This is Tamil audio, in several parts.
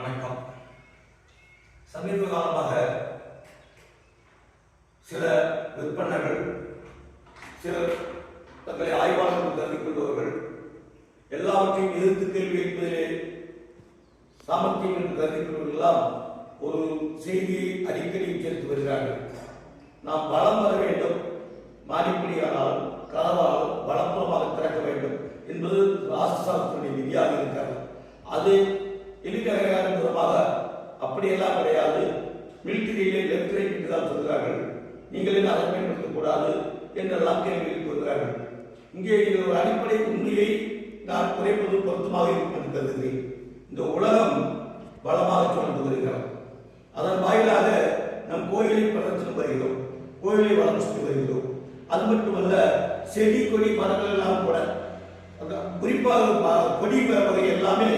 வணக்கம். சமீப காலமாக சில விற்பனர்கள் சில தங்களை ஆய்வாளர்கள் கருதி கொள்பவர்கள் எல்லாவற்றையும் எதிர்த்து கேள்வி கேட்பதிலே சாமர்த்தியம் என்று கருதி கொள்வதெல்லாம் ஒரு செய்தியை அடிக்கடி உச்சரித்து வருகிறார்கள். நாம் வளம் வர வேண்டும். மாடிப்படியானாலும் கதவாலும் வளப்புறமாக திறக்க வேண்டும் என்பது ராஷ்டிரசாஸ்திரனுடைய விதியாக இருக்கிறது. அது அப்படியெல்லாம் கிடையாது. மிலிட்டரியிலே லெஃப்ட் ரைட் என்று தான் சொல்கிறார்கள். நீங்கள் என்ன அதை பயன்படுத்தக்கூடாது என்றெல்லாம் கேள்வி எழுப்பி இங்கே இது ஒரு அடிப்படை உண்மையை நான் குறைப்பது பொருத்தமாக இருக்கும் கருதுகிறேன் இந்த உலகம் பலமாக சுமந்து வருகிறோம் அதன் வாயிலாக நம் கோயிலை பிரதட்சணம் வருகிறோம். கோயிலை வளர்ச்சி வருகிறோம். அது மட்டுமல்ல செடி கொடி மரங்கள் எல்லாம் கூட குறிப்பாக கொடி வகை எல்லாமே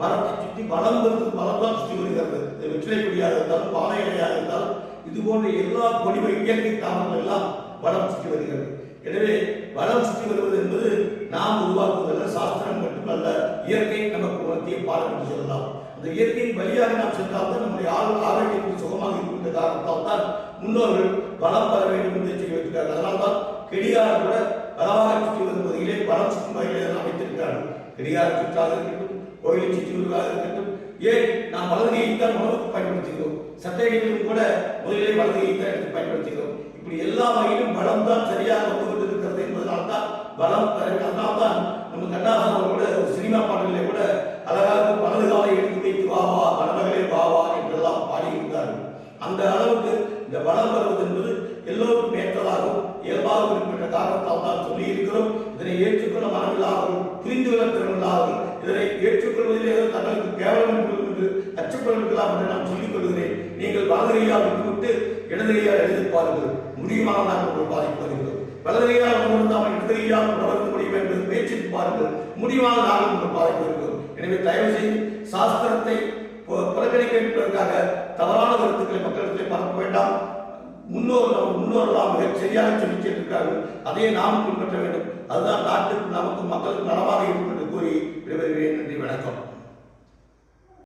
மரத்தை சுற்றி வளம் வந்து வளம் தான் சுற்றி வருகிறது. வெற்றிலை கொடியாக இருந்தாலும் பானை இலையாக இருந்தாலும் இது போன்ற எல்லா கொடி இயற்கை தாவரங்கள் எல்லாம் வளம் சுற்றி வருகிறது. எனவே வளம் சுற்றி வருவது என்பது நாம் உருவாக்குவதல்ல சாஸ்திரம் மட்டுமல்ல இயற்கை நமக்கு உணர்த்திய பாடம் என்று சொல்லலாம். அந்த இயற்கையின் வழியாக நாம் சென்றால் தான் நம்முடைய ஆள் ஆரோக்கியத்தில் சுகமாக இருக்கின்ற காரணத்தால் தான் முன்னோர்கள் வளம் பெற வேண்டும் என்று செய்ய வைத்திருக்கிறார்கள் அதனால் தான் கெடியார் கூட பலமாக சுற்றி வரும் பகுதியிலே பலம் சுற்றும் வகையிலே அமைத்திருக்கிறார்கள். கெடியார் சுற்றாக இருக்கட்டும் கோயிலை சுற்றி இருக்கட்டும். ஏன் நாம் வலதுகையை தான் உணவுக்கு பயன்படுத்துகிறோம்? சட்டைகளிலும் கூட முதலிலே வலதுகையை தான் எடுத்து பயன்படுத்துகிறோம். இப்படி எல்லா வகையிலும் பலம் தான் சரியாக வந்து கொண்டிருக்கிறது என்பதனால் தான் பலம் அதனால் தான் நம்ம கண்ணாசன் அவர்களோட ஒரு சினிமா பாடலிலே கூட அழகாக வலது காலை எடுத்து வைத்து வா வா வாவா வா என்றெல்லாம் பாடியிருந்தார்கள். அந்த அளவுக்கு இந்த வளம் வருவது என்பது எல்லோருக்கும் ஏற்றதாகவும் இயல்பாக குறிப்பிட்ட காரணத்தால் தான் சொல்லி இருக்கிறோம் இதனை ஏற்றுக்கொள்ள மனமில்லாதவர்கள் புரிந்து கொள்ள திறமில்லாதவர்கள் இதனை ஏற்றுக்கொள்வதில் ஏதோ தங்களுக்கு கேவலம் என்று என்று என்று நான் சொல்லிக் கொள்கிறேன். நீங்கள் வலதுகையால் விட்டுவிட்டு இடதுகையால் எழுதி பாருங்கள். முடியுமாக நாங்கள் ஒரு பாதிப்பு வருகிறோம். வலதுகையால் உணர்ந்தாமல் இடதுகையால் உணர்ந்து முடியும் என்று முயற்சித்து பாருங்கள். முடியுமாக நாங்கள் ஒரு பாதிப்பு வருகிறோம். எனவே தயவு செய்து சாஸ்திரத்தை புறக்கணிக்க என்பதற்காக தவறான கருத்துக்களை மக்களிடத்தில் பரப்ப வேண்டாம். முன்னோர் நம்ம முன்னோர்களாம் மிக சரியாக சொல்லி சென்றிருக்கிறார்கள் அதையே நாம் பின்பற்ற வேண்டும். அதுதான் நாட்டுக்கு நமக்கு மக்களுக்கு நலமாக இருக்கும் என்று கூறி なと。